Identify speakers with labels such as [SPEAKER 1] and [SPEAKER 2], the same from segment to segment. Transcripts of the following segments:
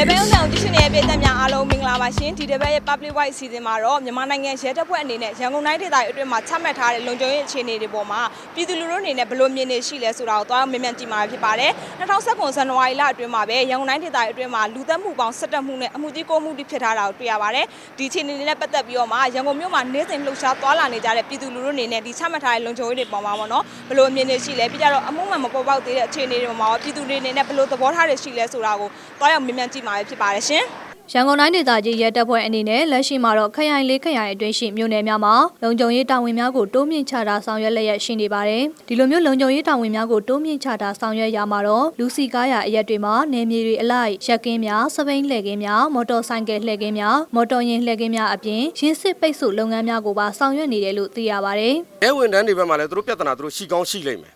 [SPEAKER 1] ရေပန်းအောင်တရှင်ရဲ့ပြည်သက်များအားလုံးမင်္ဂလာပါရှင်ဒီတစ်ပတ်ရဲ့ public white season မှာတော့မြန်မာနိုင်ငံရဲတပ်ဖွဲ့အနေနဲ့ရန်ကုန်တိုင်းဒေသကြီးအတွင်းမှာချမှတ်ထားတဲ့လုံခြုံရေးအခြေအနေတွေပေါ်မှာပြည်သူလူထုအနေနဲ့ဘယ်လိုမြင်နေရှိလဲဆိုတာကိုသွားအောင်မြင်မြန်ကြည့်မှာဖြစ်ပါတယ်2019ဇန်နဝါရီလအတွင်းမှာပဲရန်ကုန်တိုင်းဒေသကြီးအတွင်းမှာလူသက်မှုပေါင်း17မှုနဲ့အမှုကြီး9မှုတိဖြစ်ထားတာကိုတွေ့ရပါတယ်ဒီအခြေအနေတွေနဲ့ပတ်သက်ပြီးတော့မှရန်ကုန်မြို့မှာနေ့စဉ်လှုပ်ရှားသွားလာနေကြတဲ့ပြည်သူလူထုအနေနဲ့ဒီချမှတ်ထားတဲ့လုံခြုံရေးတွေပေါ်မှာပေါ့နော်ဘယ်လိုမြင်နေရှိလဲပြီးကြတော့အမှုမှန်မပေါ်ပေါက်သေးတဲ့အခြေအနေတွေပေါ်မှာရောပြည်သူတွေအနေနဲ့ဘယ်လိုသဘောထားတွေရှိလဲဆိုတာကိုသွားအောင်မြင်မြန်ကြည့်မှာဖြစ်ပါတယ်ရှင်
[SPEAKER 2] ရန်ကုန်တိုင်းဒေသကြီးရဲတပ်ဖွဲ့အနေနဲ့လက်ရှိမှာတော့ခရိုင်လေးခရိုင်အတွင်းရှိမြို့နယ်များမှာလုံခြုံရေးတာဝန်များကိုတိုးမြင့်ချတာဆောင်ရွက်လျက်ရှိနေပါတယ်။ဒီလိုမျိုးလုံခြုံရေးတာဝန်များကိုတိုးမြင့်ချတာဆောင်ရွက်ရမှာတော့လူစီကားရအရက်တွေမှာနေမြေတွေအလိုက်ရက်ကင်းများစပိန်လှည့်ကင်းများမော်တော်ဆိုင်ကယ်လှည့်ကင်းများမော်တော်ယာဉ်လှည့်ကင်းများအပြင်ရင်းစစ်ပိတ်ဆို့လုပ်ငန်းများကိုပါဆောင်ရွက်နေတယ်လို့သိရပါတယ်။
[SPEAKER 3] ရဲဝန်တန်းတွေဘက်မှာလည်းသူတို့ပြဿနာသူတို့ရှိကောင်းရှိလိမ့်မယ်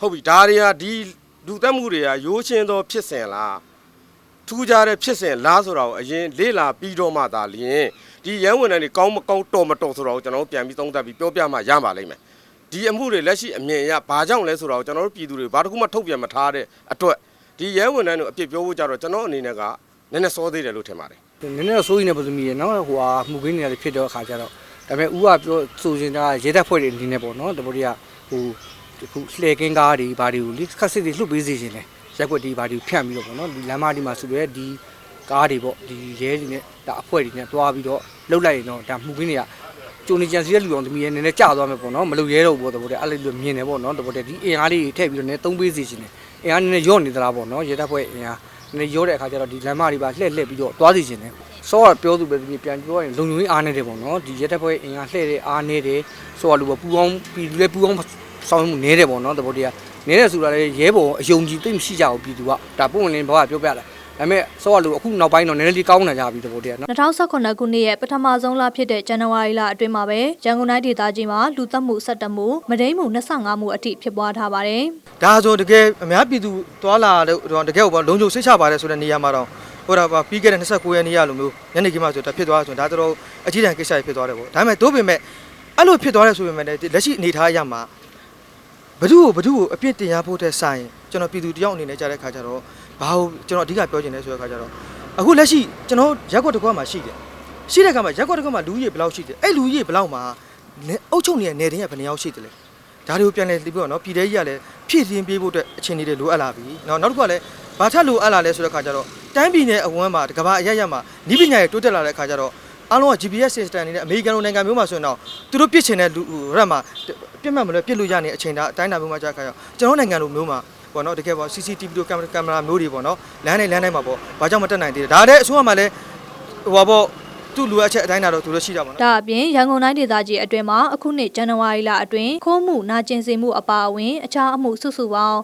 [SPEAKER 3] ဟုတ်ပြီဒါတွေကဒီလူသက်မှုတွေကရိုးချင်းသောဖြစ်စဉ်လား ထူးခြားတဲ့ဖြစ်စဉ်လားဆိုတာကိုအရင်လေ့လာပြီးတော့မှသာလျှင်ဒီရဲဝန်တန်းတွေကောင်းမကောင်းတော်မတော်ဆိုတာကိုကျွန်တော်တို့ပြန်ပြီးသုံးသပ်ပြီးပြောပြမှရပါလိမ့်မယ်ဒီအမှုတွေလက်ရှိအမြင်အရဘာကြောင့်လဲဆိုတာကိုကျွန်တော်တို့ပြည်သူတွေဘာတစ်ခုမှထုတ်ပြန်မထားတဲ့အတွက်ဒီရဲဝန်တန်းတွေအပြစ်ပြောဖို့ကြတော့ကျွန်တော်အနေနဲ့ကနည်းနည်းစောသေးတယ်လို့ထင်ပါတယ်
[SPEAKER 4] နည်းနည်းတော့စိုးရိမ်နေပါသမီးရနော်ဟိုဟာမှုခင်းနေရတယ်ဖြစ်တော့အခါကျတော့ဒါပေမဲ့ဦးကပြောဆိုချင်တာရဲတပ်ဖွဲ့တွေအနေနဲ့ပေါ့နော်တဘောတွေကဟိုခုလှည့်ကင်းကားတွေဘာတွေကိုလေခက်စစ်တွေလှုပ်ပေးစေခြင်းလေ ရက်ွက်တွေဘာတွေဖြန့်ပြီးတော့ပေါ့နော်ဒီလမ်းမဒီမှာဆိုရဲဒီကားတွေပေါ့ဒီရဲတွေနဲ့ဒါအဖွဲ့တွေနဲ့တွားပြီးတော့လှုပ်လိုက်ရင်တော့ဒါမှုခင်းတွေကကျုံနေကြံစီတဲ့လူအောင်သမီးရနည်းနည်းကြာသွားမယ်ပေါ့နော်မလုပ်ရဲတော့ဘူးပေါ့တဘောတွေအဲ့လိုမြင်တယ်ပေါ့နော်တဘောတွေဒီအင်အားလေးတွေထည့်ပြီးတော့နည်းသုံးပေးစေခြင်းလေအင်အားနည်းနည်းညော့နေသလားပေါ့နော်ရဲတပ်ဖွဲ့အင်အားနည်းနည်းညော့တဲ့အခါကျတော့ဒီလမ်းမတွေပါလှည့်လှည့်ပြီးတော့တွားစီခြင်းလေစောကပြောသူပဲဒီပြန်ပြောရင်လုံခြုံရေးအားနေတယ်ပေါ့နော်ဒီရက်တက်ပွဲအင်အားလှည့်တဲ့အားနေတယ်စောကလူပဲပူအောင်ပြည်သူလည်းပူအောင်ဆောင်မှုနေတယ်ပေါ့နော်တဘောတည်းက နေတယ်ဆိုတာလည်းရဲဘော်အယုံကြည်သိမရှိကြဘူးပြည်သူကဒါပုံဝင်လင်းဘောကပြောပြတာဒါပေမဲ့စောကလူအခုနောက်ပိုင်းတော့နည်းနည်းလေးကောင်းလာကြပြီတဘောတည်းကနော်
[SPEAKER 2] 2019ခုနှစ်ရဲ့ပထမဆုံးလဖြစ်တဲ့ဇန်နဝါရီလအတွင်းမှာပဲရန်ကုန်တိုင်းဒေသကြီးမှာလူသက်မှု17မှုမဒိမ်းမှု25မှုအထိဖြစ်ပွားထားပါတယ်။
[SPEAKER 5] ဒါဆိုတကယ်အများပြည်သူသွားလာတော့တကယ်ကိုလုံခြုံစိတ်ချပါတယ်ဆိုတဲ့နေရာမှာတော့ဟိုဒါပါပြီးခဲ့တဲ့29ရက်နေ့ရလိုမျိုးညနေခင်းမှဆိုတော့ဖြစ်သွားဆိုရင်ဒါတော့အကြီးတန်းကိစ္စတွေဖြစ်သွားတယ်ပေါ့ဒါပေမဲ့တို့ပေမဲ့အဲ့လိုဖြစ်သွားတယ်ဆိုပေမဲ့လည်းလက်ရှိအနေထားအရမှာ ဘ누구ကိုဘ누구ကိုအပြစ်တင်ရဖို့တဲ့ဆိုင်ကျွန်တော်ပြည်သူတယောက်အနေနဲ့ကြားတဲ့ခါကျတော့ဘာလို့ကျွန်တော်အဓိကပြောချင်လဲဆိုတဲ့ခါကျတော့အခုလက်ရှိကျွန်တော်ရက်ကွက်တစ်ခွက်မှာရှိတယ်ရှိတဲ့ခါမှာရက်ကွက်တစ်ခွက်မှာလူကြီးဘယ်လောက်ရှိတယ်အဲ့လူကြီးဘယ်လောက်မှာအုပ်ချုပ်နေတဲ့နေတိုင်းကဘယ်နှယောက်ရှိတယ်လဲ ဒါတွေကိုပြန်လဲပြီးတော့နော်ပြည်သေးကြီးကလည်းဖြည့်တင်းပေးဖို့အတွက်အချိန်တွေလိုအပ်လာပြီနော်နောက်တစ်ခုကလည်းဘာထက်လိုအပ်လာလဲဆိုတဲ့ခါကျတော့တိုင်းပြည်နဲ့အဝန်းမှာကမ္ဘာအရရမှာနိပညာရဲ့တိုးတက်လာတဲ့ခါကျတော့အားလုံးက GPS system နေနဲ့အမေရိကန်လိုနိုင်ငံမျိုးမှာဆိုရင်တော့သူတို့ပြစ်ချင်တဲ့လူရက်မှာ ပြစ်မှတ်မလို့ပြစ်လို့ရနေအချိန်ဒါအတိုင်းတာမျိုးမှာကြာခါကျတော့ကျွန်တော်နိုင်ငံလိုမျိုးမှာပေါ့နော်တကယ်ပေါ့ CCTV တို့ကင်မရာကင်မရာမျိုးတွေပေါ့နော်လမ်းနဲ့လမ်းတိုင်းမှာပေါ့ဘာကြောင့်မတက်နိုင်သေးလဲဒါလည်းအစိုးရမှာလည်းဟိုပါပေါ့သူ့လူအပ်ချက်အတိုင်းတာတော့သူတို့ရှိတာပေါ့နော်
[SPEAKER 2] ဒါအပြင်ရန်ကုန်တိုင်းဒေသကြီးအတွင်းမှာအခုနှစ်ဇန်နဝါရီလအတွင်းခိုးမှုနာကျင်စေမှုအပါအဝင်အခြားအမှုစုစုပေါင်း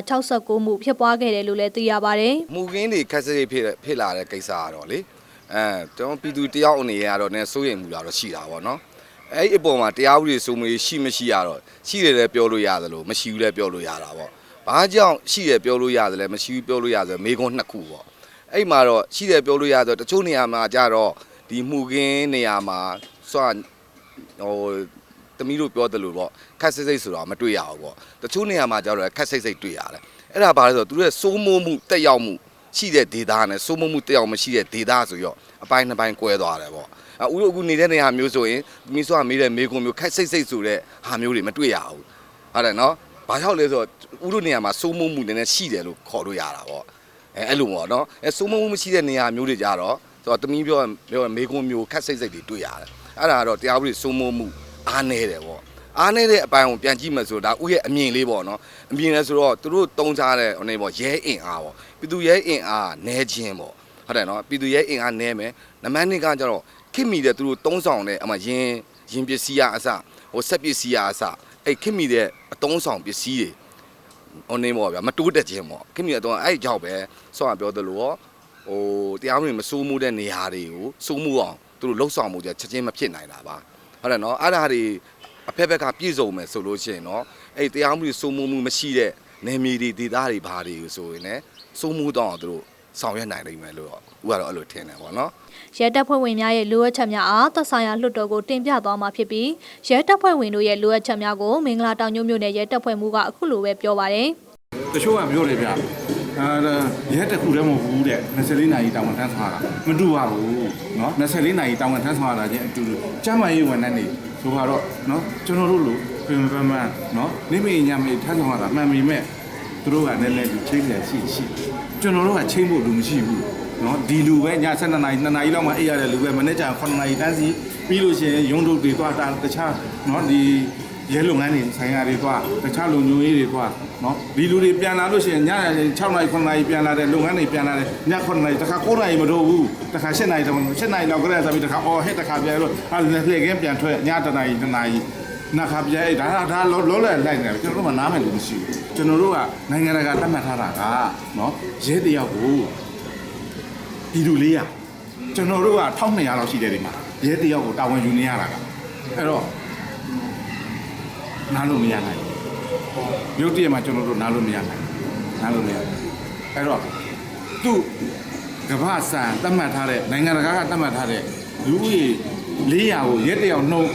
[SPEAKER 2] 1369မှုဖြစ်ပွားခဲ့တယ်လို့လည်းသိရပါတယ်
[SPEAKER 6] မူကင်းတွေခက်စိတ်ဖြစ်ဖြစ်လာတဲ့ကိစ္စကတော့လေအဲကျွန်တော်ပြည်သူတယောက်အနေနဲ့ကတော့နည်းစိုးရိမ်မှုလာတော့ရှိတာပေါ့နော် အဲ့ဒီအပေါ်မှာတရားဥပဒေစိုးမိုးရှိမရှိရတော့ရှိတယ်လည်းပြောလို့ရတယ်လို့မရှိဘူးလည်းပြောလို့ရတာပေါ့ဘာကြောင့်ရှိတယ်ပြောလို့ရတယ်လည်းမရှိဘူးပြောလို့ရတယ်မေခွန်းနှစ်ခုပေါ့အဲ့မှာတော့ရှိတယ်ပြောလို့ရဆိုတချို့နေရာမှာကြတော့ဒီမှုကင်းနေရာမှာစွာဟိုတမီးတို့ပြောတယ်လို့ပေါ့ခက်စိတ်စိတ်ဆိုတော့မတွေ့ရဘူးပေါ့တချို့နေရာမှာကြတော့ခက်စိတ်စိတ်တွေ့ရတယ်အဲ့ဒါဘာလဲဆိုတော့သူတို့ရဲ့စိုးမိုးမှုတက်ရောက်မှု ရှိတဲ့ဒေတာနဲ့စိုးမိုးမှုတက်အောင်မရှိတဲ့ဒေတာဆိုရောအပိုင်းနှစ်ပိုင်းကွဲသွားတယ်ပေါ့အဲဦးတို့အခုနေတဲ့နေရာမျိုးဆိုရင်မိစွာမေးတဲ့မေးခွန်းမျိုးခက်စိတ်စိတ်ဆိုတဲ့ဟာမျိုးတွေမတွေ့ရဘူးဟုတ်တယ်နော်ဘာကြောင့်လဲဆိုတော့ဦးတို့နေရာမှာစိုးမိုးမှုနည်းနည်းရှိတယ်လို့ခေါ်လို့ရတာပေါ့အဲအဲ့လိုပေါ့နော်အဲစိုးမိုးမှုမရှိတဲ့နေရာမျိုးတွေကြတော့ဆိုတော့တမီးပြောပြောမေးခွန်းမျိုးခက်စိတ်စိတ်တွေတွေ့ရတယ်အဲ့ဒါကတော့တရားဥပဒေစိုးမိုးမှုအားနေတယ်ပေါ့ အားနေတဲ့အပိုင်းကိုပြန်ကြည့်မှဆိုတော့ဒါဥရဲ့အမြင်လေးပေါ့နော်အမြင်လဲဆိုတော့သူတို့တုံးစားတဲ့ဟိုနေပေါ့ရဲအင်အားပေါ့ပြည်သူရဲအင်အားနဲခြင်းပေါ့ဟုတ်တယ်နော်ပြည်သူရဲအင်အားနဲမယ်နမန်းနှစ်ကကျတော့ခင်မီတဲ့သူတို့တုံးဆောင်တဲ့အမှရင်ရင်ပစ္စည်းရအစဟိုဆက်ပစ္စည်းရအစအဲ့ခင်မီတဲ့အတုံးဆောင်ပစ္စည်းတွေဟိုနေပေါ့ဗျာမတိုးတက်ခြင်းပေါ့ခင်မီတဲ့အတုံးအဲ့ကြောက်ပဲဆောင်းကပြောသလိုရောဟိုတရားမဝင်မစိုးမှုတဲ့နေရာတွေကိုစိုးမှုအောင်သူတို့လှုပ်ဆောင်မှုကြချက်ချင်းမဖြစ်နိုင်တာပါဟုတ်တယ်နော်အဲ့ဒါတွေ အဖက်ဖက်ကပြည့်စုံမယ်ဆိုလို့ရှိရင်တော့အဲ့ဒီတရားမှုတွေစိုးမိုးမှုမရှိတဲ့နေမီတွေဒေသတွေဘာတွေဆိုရင်လည်းစိုးမိုးတော့သူတို့ဆောင်ရွက်နိုင်လိမ့်မယ်လို့တော့ဦးကတော့အဲ့လိုထင်တယ်ပေါ့နော်
[SPEAKER 2] ။ရဲတပ်ဖွဲ့ဝင်များရဲ့လိုအပ်ချက်များအားသက်ဆိုင်ရာလွှတ်တော်ကိုတင်ပြသွားမှာဖြစ်ပြီးရဲတပ်ဖွဲ့ဝင်တို့ရဲ့လိုအပ်ချက်များကိုမင်္ဂလာတောင်ညွန့်မြို့နယ်ရဲတပ်ဖွဲ့မှူးကအခုလိုပဲပြောပါတယ်။
[SPEAKER 7] တချို့ကမျိုးတွေဗျ အဲရဲတစ်ခုတည်းမဟုတ်ဘူးတဲ့24နာရီတောင်ဝန်ထမ်းဆောင်ရတာမတူပါဘူးเนาะ24နာရီတောင်ဝန်ထမ်းဆောင်ရတာချင်းအတူတူကျမ်းမာရေးဝန်ထမ်းတွေ ဆိုတော့နော်ကျွန်တော်တို့လိုပြင်ပန်းပန်းနော်နိမိညမိထမ်းဆောင်ရတာမှန်ပေမဲ့သူတို့ကလည်းလည်းချိန်ပြန်ရှိရှိကျွန်တော်တို့ကချိန်ဖို့လူမရှိဘူးနော်ဒီလူပဲည7နာရီ2နာရီလောက်မှအိပ်ရတဲ့လူပဲမနေ့ကျ9နာရီတန်းစီပြီးလို့ရှိရင်ရုံးတို့တွေသွားတာတခြားနော်ဒီ ရဲလုပ်ငန်းတွေဆိုင်ရာတွေသွားတခြားလူမျိုးရေးတွေသွားနော်ဒီလူတွေပြန်လာလို့ရှိရင်ည6နာရီ9နာရီပြန်လာတယ်လုပ်ငန်းတွေပြန်လာတယ်ည9နာရီတခါ9နာရီမတော့ဘူးတခါ7နာရီတော့7နာရီလောက်ကလေးဆိုပြီးတခါအော်ဟဲ့တခါပြန်လို့အဲ့ဒါလည်းကင်းပြန်ထွက်ည9နာရီ9နာရီနာခပြဲဒါဒါလောလောလည်လိုက်နေတယ်ကျွန်တော်တို့ကနားမယ်လို့မရှိဘူးကျွန်တော်တို့ကနိုင်ငံတကာတတ်မှတ်ထားတာကနော်ရဲတယောက်ကိုဒီလူလေးရကျွန်တော်တို့က1200လောက်ရှိတယ်ဒီမှာရဲတယောက်ကိုတာဝန်ယူနေရတာကအဲ့တော့ နားလို့မရနိုင်ဘူးရုပ်တရက်မှာကျွန်တော်တို့နားလို့မရနိုင်ဘူးနားလို့မရနိုင်ဘူးအဲ့တော့သူ့ကမ္ဘာစံသတ်မှတ်ထားတဲ့နိုင်ငံတကာကသတ်မှတ်ထားတဲ့လူဦးရေ400ကိုရဲတယောက်နှုံး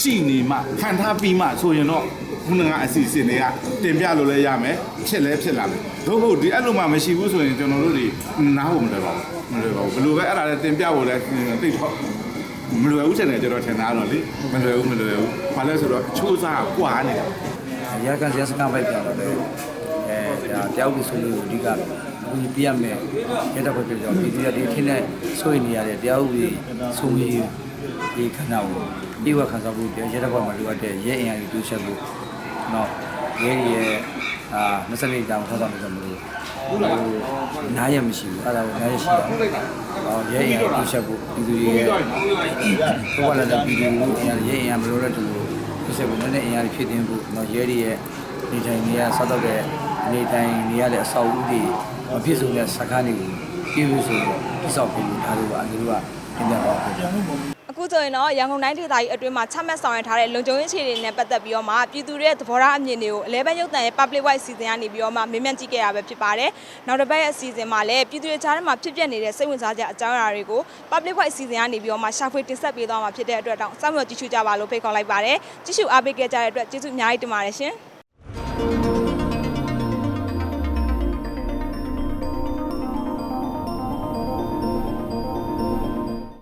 [SPEAKER 7] ရှိနေမှခံထားပြီးမှဆိုရင်တော့ခုနကအစီအစဉ်တွေကတင်ပြလို့လည်းရမယ်ဖြစ်လည်းဖြစ်လာမယ်သို့မဟုတ်ဒီအဲ့လိုမှမရှိဘူးဆိုရင်ကျွန်တော်တို့တွေနားဖို့မလွယ်ပါဘူးမလွယ်ပါဘူးဘယ်လိုပဲအဲ့ဒါလည်းတင်ပြဖို့လည်းသိတော့ မလွယ်ဘူးထင်တယ်ကျွန်တော်ထင်တာတော့လေမလွယ်ဘူးမလွယ်ဘူးဘာလဲဆိုတော့အချိုးစားကွာနေတာ
[SPEAKER 8] ရကန်စရစကပိုက်ပြန်တော့တယ်အဲဒါတယောက်ကိုဆိုလို့အဓိကအခုပြရမယ်ရတဲ့ဘက်ပြောပြီးဒီဒီထင်းနဲ့ဆိုရင်နေရတဲ့တယောက်ကိုဆိုပြီးဒီခဏကိုပြီးဝခံစားဖို့ရတဲ့ဘက်မှာလိုအပ်တဲ့ရဲအင်အားကြီးတိုးချက်ဖို့နော်ရဲရဲ့အာ24တောင်ထောက်ဆောင်နေတယ်မလို့ဟိုနားရမရှိဘူးအဲ့ဒါကိုနားရရှိအော င်ဟောရဲအင်အားတိုးချက်ဖို့ဒီလူတွေရဲ့ဘဝလာတဲ့ပြည်သူလူအင်အားရဲအင်အားမလိုတဲ့သူကိုတိုးချက်ဖို့နည်းနည်းအင်အားဖြစ်တင်ဖို့နော်ရဲတွေရဲ့နေထိုင်နေရဆောက်တော့တဲ့နေထိုင်နေရတဲ့အဆောက်အဦတွေမဖြစ်စုံတဲ့စကားတွေကိုပြည့်လို့ဆိုတော့တိဆောက်ပြီးဒါတို့ကအတူတူကပြင်ပြပါဖြစ်တယ်
[SPEAKER 1] အခုဆိုရင်တော့ရန်ကုန်တိုင်းဒေသကြီးအတွင်းမှာချမှတ်ဆောင်ရွက်ထားတဲ့လုံခြုံရေးအခြေအနေနဲ့ပတ်သက်ပြီးတော့မှပြည်သူတွေရဲ့သဘောထားအမြင်တွေကိုအလဲဘက်ရုပ်သံရဲ့ public wide စီစဉ်ကနေပြီးတော့မှမေးမြန်းကြည့်ခဲ့ရပဲဖြစ်ပါတယ်။နောက်တစ်ပတ်ရဲ့အစီအစဉ်မှာလည်းပြည်သူတွေကြားထဲမှာဖြစ်ပျက်နေတဲ့စိတ်ဝင်စားကြအကြောင်းအရာတွေကို public wide စီစဉ်ကနေပြီးတော့မှရှာဖွေတင်ဆက်ပေးသွားမှာဖြစ်တဲ့အတွက်တောင်စောင့်မျှော်ကြည့်ရှုကြပါလို့ဖိတ်ခေါ်လိုက်ပါတယ်။ကြည့်ရှုအားပေးခဲ့ကြတဲ့အတွက်ကျေးဇူးအများကြီးတင်ပါတယ်ရှင်။